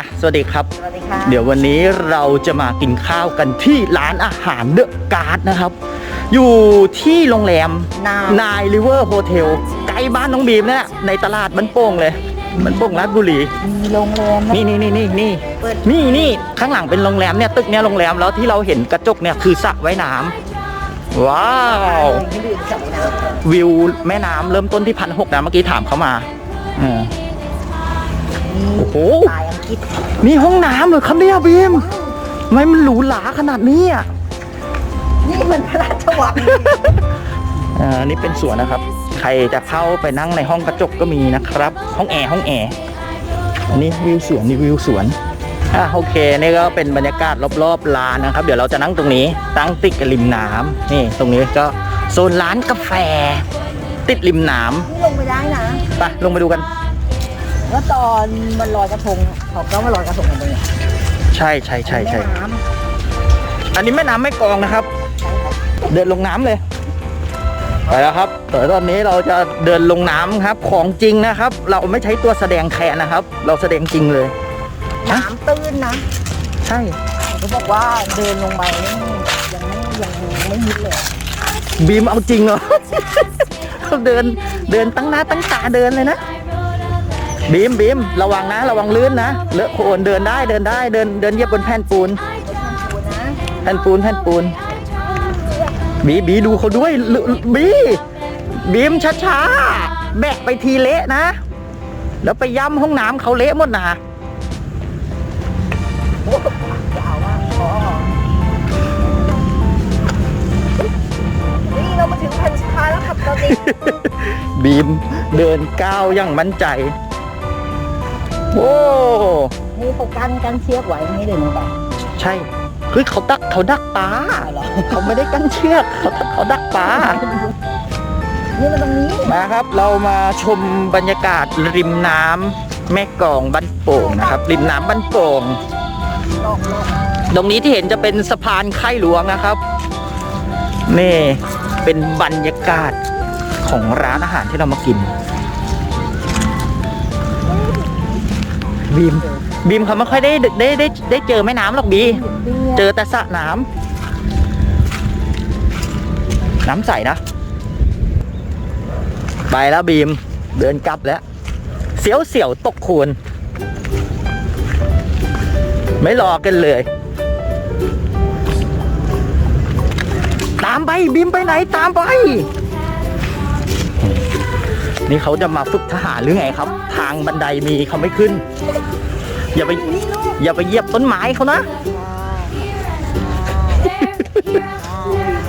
อะสวัสดีครับ สวัสดีค่ะเดี๋ยววันนี้เราจะมากินข้าวกันที่ร้านอาหารเดอะการ์ดนะครับ อยู่ที่โรงแรมนานนายริเวอร์โฮเทลใกล้บ้านน้องบีมเนี่ยในตลาดมันโป่งเลย มันโป่งราชบุรี มีโรงแรมนะ นี่นี่นี่นี่นี่เปิด นี่นี่ข้างหลังเป็นโรงแรมเนี่ยตึกเนี่ยโรงแรมแล้วที่เราเห็นกระจกเนี่ยคือสระว่ายน้ำว้าวไม่ดื่มสระน้วิวแม่น้ำเริ่มต้นที่พันหกนะเมื่อกี้ถามเขามาอืมำมีโอ้โหลายอัง กฤษนี่ห้องน้ำเหรอครับเนี่ยบีมทำไมมันหรูหราขนาดนี้อะนี่มันพระราชวังอ่านี่เป็นสวนนะครับ ใครจะเข้าไปนั่งในห้องกระจกก็มีนะครับ ห้องแอร์ห้องแอร์อันนี้วิวสวนนี่วิวสวนอะโอเค นี่ก็เป็นบรรยากาศรอบๆลานนะครับ เดี๋ยวเราจะนั่งตรงนี้ ตั้งติดกับริมน้ำนี่ตรงนี้ก็โซนร้านกาแฟ ติดริมน้นี่ลงไปได้นะำไปลงไปดูกัน แล้วตอนมันลอยกระทงอะเขาก็มาลอยกระทงกันตรงเนี้ยใช่ใช่ใช่ใช่ แม่น้อันนี้แม่น้ำไม่กลองนะครับำใช่ครับ เดินลงน้ำเลย ไปแล้วครับแต่ตอนนี้เราจะเดินลงน้ำครับ ของจริงนะครับ เราไม่ใช้ตัวแสดงแคนนะครับ เราแสดงจริงเลยฮะน้ำตื้นนะใช่ เขาบอกว่าเดินลงไปนี่ยังไม่ยังไม่มิดเลยบีมเอาจริงเหรอ เดินเดินตั้งหน้าตั้งตาเดินเลยนะ บีมบีมระวังนะ ระวังลื่นนะเลอะโคลนเดินได้เดินได้เดินเดินเหยียบบนแผ่นปูนดูนะแผ่นปูนแผ่นปูน บีบีดูเขาด้วยลบีบีมช้าๆแบะไปทีเละนะ แล้วไปย่ำห้องน้ำเขาเละหมดนะจะเอาว่าขอนี่เรามาถึงแผ่นสุดท้ายแล้วครับตอนนี้บีมเดินก้าวอย่างมั่นใจ โอ้นี่เขากันกันเชือกไว้ไม่เดินลงไปใช่เฮ้ยเขาดักเขาดักปลาเอาเหรอเขาไม่ได้กั้นเชือกเขาเขาดักปลานี่มันตรงนี้มาครับ เรามาชมบรรยากาศริมน้ำแม่กลองบ้านโป่งนะครับ ริมน้ำบ้านโป่งหลอกหลอกตรงนี้ที่เห็นจะเป็นสะพานไข่หลวงนะครับนี่เป็นบรรยากาศของร้านอาหารที่เรามากิน บีมบีมเขาไม่ค่อยได้ได้ได้ได้เจอแม่น้ำหรอกบีเจอแต่สระน้ำน้ำใสนะ ไปแล้วบีมเดินกลับแล้ว เสียวเสียวๆตกโคลนไม่รอกันเลย ตามไปบีมไปไหนตามไป นี่เขาจะมาฝึกทหารหรือไงครับ ทางบันไดมีเขาไม่ขึ้น อย่าไปอย่าไปเหยียบต้นไม้เขานะ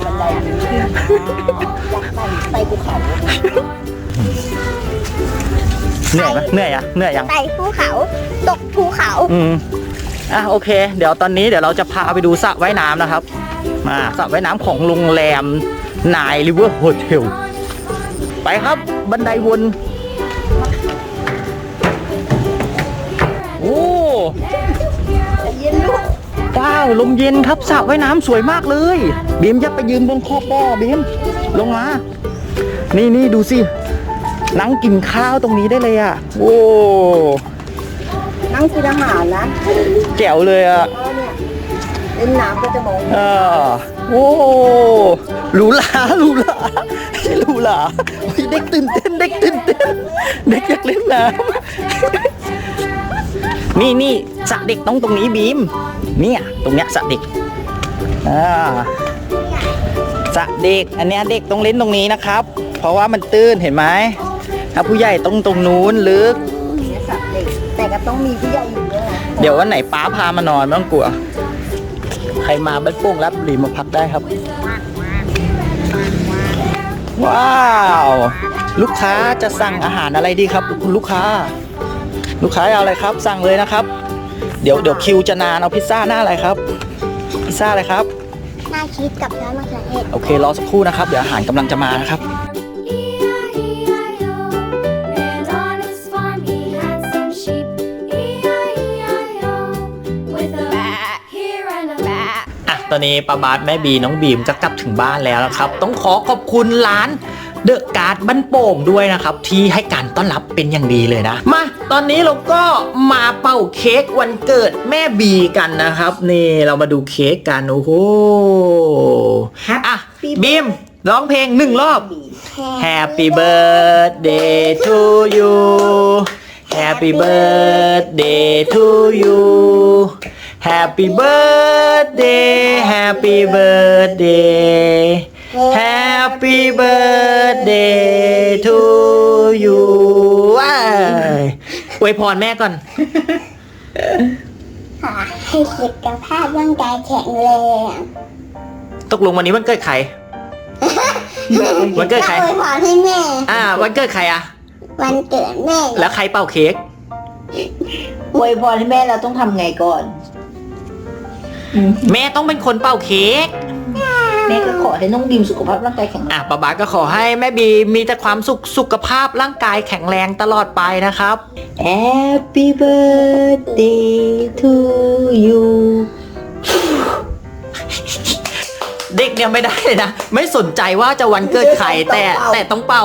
บันไดนี้ขึ้นยักษ์ไต่ไต่ภูเขาเหนื่อยไหมเหนื่อยอะเหนื่อยยังไต่ภูเขา ตกภูเขา อืมอะโอเค เดี๋ยวตอนนี้เดี๋ยวเราจะพาไปดูสระว่ายน้ำนะครับมาสระว่ายน้ำของโรงแรมนายริเวอร์โฮเทล ไปครับบันไดวน โอ้เย็นลูกว้าวลมเย็นครับสระว่ายน้ำสวยมากเลยบีมจะไปยืนบนขอบบ่อบีมลงมา นี่นี่ดูสินั่งกินข้าวตรงนี้ได้เลยอะ โอ้นั่งกินอาหารนะแจ๋วเลยอะเออเนี่ยเล่นน้ำก็จะมองเออโอ้หรูหราหรูหราหรูหราโอ้ยเด็กตื่นเต้นเด็กตื่นเต้นเด็กอยากเล่นน้ำนี่นี่สระเด็กต้องตรงนี้บีมเนี่ยตรงเนี้ยสระเด็กอ่าสระเด็กอันเนี้ยเด็กต้องเล่นตรงนี้นะครับ เพราะว่ามันตื้นเห็นไหมถ้าผู้ใหญ่ต้องตรงนู้นลึก เนี่ยสัตว์เด็กแต่ก็ต้องมีผู้ใหญ่อยู่ด้วยนะเดี๋ยววันไหนป้าพามานอนไม่ต้องกลัว ใครมาบ้านโป่งรับรีมาพักได้ครับ ว้าว ลูกค้าจะสั่งอาหารอะไรดีครับคุณลูกค้า ลูกค้าเอาอะไรครับ สั่งเลยนะครับ เดี๋ยวเดี๋ยวคิวจะนานเอาพิซซ่าหน้าอะไรครับ พิซซ่าอะไรครับหน้าชีสกับน้ำมะเขือเทศโอเครอสักครู่นะครับ เดี๋ยวอาหารกำลังจะมานะครับ นนี้ป้าบาสแม่บีน้องบีมจะกลับถึงบ้านแล้วนะครับ ต้องขอขอบคุณร้านเดอะการ์ดบ้านโป่งด้วยนะครับ ที่ให้การต้อนรับเป็นอย่างดีเลยนะ มา ตอนนี้เราก็มาเป่าเค้กวันเกิดแม่บีกันนะครับ นี่เรามาดูเค้กกันโอ้โหอะบีมร้องเพลงหนึ่งรอบ Happy birthday to you Happy birthday to you Happy birthday Happy birthday Happy birthday to you ว้ายอวยพรแม่ก่อน ขอให้สุขภาพร่างกายแข็งแรงตกลงวันนี้วันเกิดใคร วันเกิดใครก็อวยพรให้แม่ อ่า วันเกิดใครอะวันเกิดแม่แล้วใครเป่าเค้ก อวยพรให้แม่เราต้องทำไงก่อน แม่ต้องเป็นคนเป่าเค้กแม่ก็ขอให้น้องดิมสุขภาพร่างกายแข็งแรงอะป๊าบาก็ขอให้แม่บีมีแต่ความสุขสุขภาพร่างกายแข็งแรงตลอดไปนะครับ Happy birthday to you เด็กเนี่ยไม่ได้เลยนะ ไม่สนใจว่าจะวันเกิดใครแต่แต่ต้องเป่า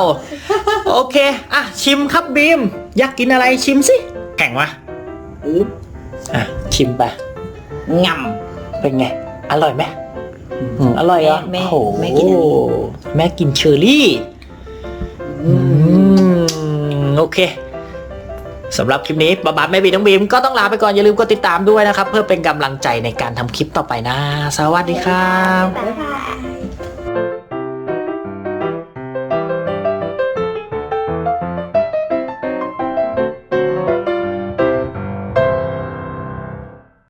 โอเค อะ ชิมครับบีม อยากกินอะไรชิมสิ แข่งวะอะ ชิมไปง เป็นไง อร่อยไหมอืมอร่อยเหรอะแม่โอ้โหแม่กินอันนี้ แม่กินเชอร์รี่อืมโอเคสำหรับคลิปนี้บ๊าบาแม่บีน้องบีมก็ต้องลาไปก่อนอย่าลืมกดติดตามด้วยนะครับ เพื่อเป็นกำลังใจในการทำคลิปต่อไปนะ สวัสดีครับำ